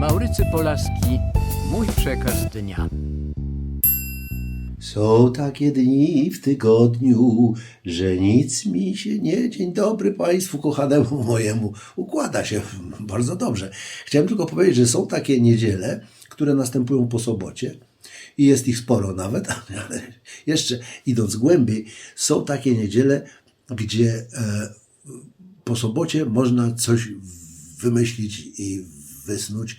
Maurycy Polaski, mój przekaz dnia. Są takie dni w tygodniu, że nic mi się nie, dzień dobry Państwu kochanemu mojemu, układa się bardzo dobrze. Chciałem tylko powiedzieć, że są takie niedziele, które następują po sobocie i jest ich sporo nawet, ale jeszcze idąc głębiej, są takie niedziele, gdzie e, po sobocie można coś wymyślić i wysnuć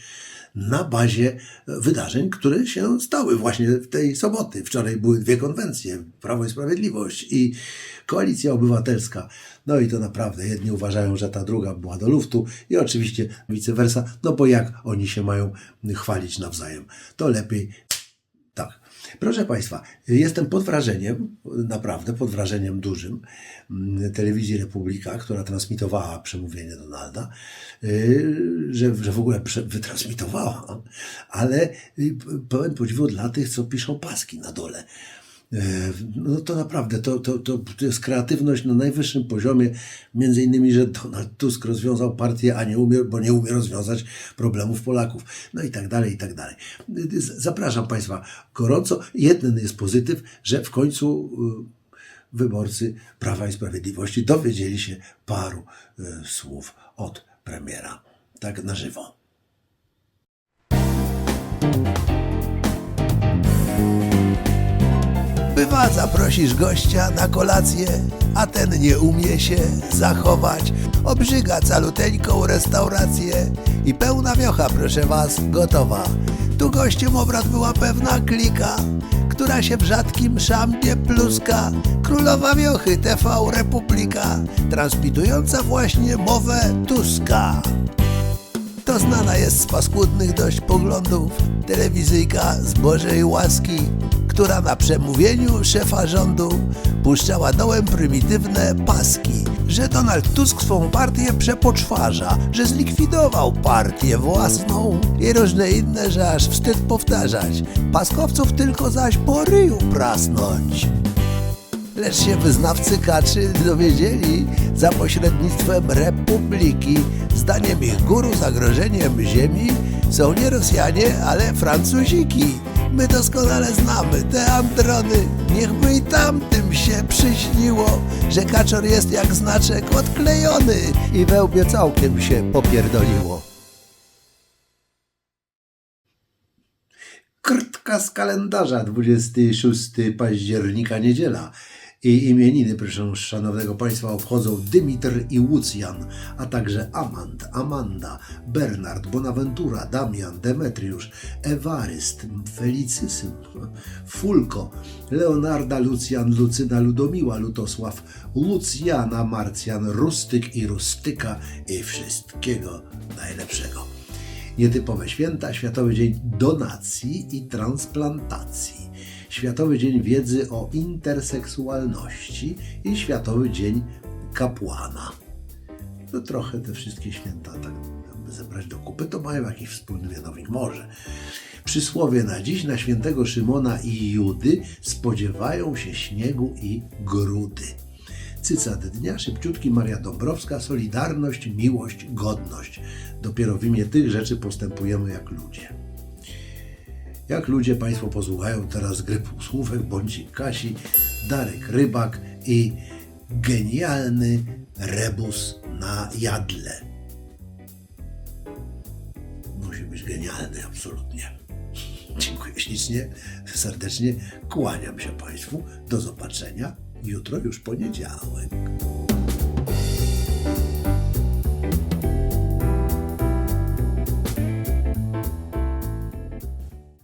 na bazie wydarzeń, które się stały właśnie w tej soboty. Wczoraj były dwie konwencje, Prawo i Sprawiedliwość i Koalicja Obywatelska. No i to naprawdę, jedni uważają, że ta druga była do luftu i oczywiście vice versa, no bo jak oni się mają chwalić nawzajem, to lepiej tak. Proszę Państwa, jestem pod wrażeniem, naprawdę pod wrażeniem dużym mm, telewizji Republika, która transmitowała przemówienie Donalda, yy, że, że w ogóle wytransmitowała, ale yy, pełen podziwu dla tych, co piszą paski na dole. Yy, No to naprawdę, to, to, to, to jest kreatywność na najwyższym poziomie. Między innymi, że Donald Tusk rozwiązał partię, a nie umie, bo nie umie rozwiązać problemów Polaków. No i tak dalej, i tak dalej. Z- Zapraszam Państwa gorąco. Jeden jest pozytyw, że w końcu y, wyborcy Prawa i Sprawiedliwości dowiedzieli się paru słów od premiera. Tak na żywo. Bywa, zaprosisz gościa na kolację, a ten nie umie się zachować. Obrzyga caluteńką restaurację i pełna wiocha, proszę was, gotowa. Tu gościem obrad była pewna klika, która się w rzadkim szambie pluska. Królowa wiochy TV Republika, transmitująca właśnie mowę Tuska. To znana jest z paskudnych dość poglądów telewizyjka z Bożej łaski, która na przemówieniu szefa rządu puszczała dołem prymitywne paski, że Donald Tusk swą partię przepoczwarza, że zlikwidował partię własną i różne inne, że aż wstyd powtarzać. Paskowców tylko zaś po ryju prasnąć. Lecz się wyznawcy kaczy dowiedzieli za pośrednictwem Republiki. Zdaniem ich guru zagrożeniem ziemi są nie Rosjanie, ale Francuziki. My doskonale znamy te androny. Niechby i tamtym się przyśniło, że kaczor jest jak znaczek odklejony i we łbie całkiem się popierdoliło. Kartka z kalendarza 26 października niedziela. I imieniny, proszę szanownego Państwa, obchodzą Dymitr i Łucjan, a także Amand, Amanda, Bernard, Bonaventura, Damian, Demetriusz, Ewaryst, Felicysym, Fulko, Leonarda, Lucjan, Lucyna, Ludomiła, Lutosław, Lucjana, Marcjan, Rustyk i Rustyka i wszystkiego najlepszego. Nietypowe święta, Światowy Dzień Donacji i Transplantacji, Światowy Dzień Wiedzy o Interseksualności i Światowy Dzień Kapłana. No trochę te wszystkie święta tak zebrać do kupy, to mają jakiś wspólny mianownik może. Przysłowie na dziś, na świętego Szymona i Judy spodziewają się śniegu i grudy. Cycat dnia, szybciutki Maria Dąbrowska, solidarność, miłość, godność. Dopiero w imię tych rzeczy postępujemy jak ludzie. Jak ludzie Państwo posłuchają teraz gry półsłówek, Bądź Kasi, Darek Rybak i genialny rebus na jadle. Musi być genialny, absolutnie. Dziękuję ślicznie, serdecznie. Kłaniam się Państwu. Do zobaczenia jutro już poniedziałek.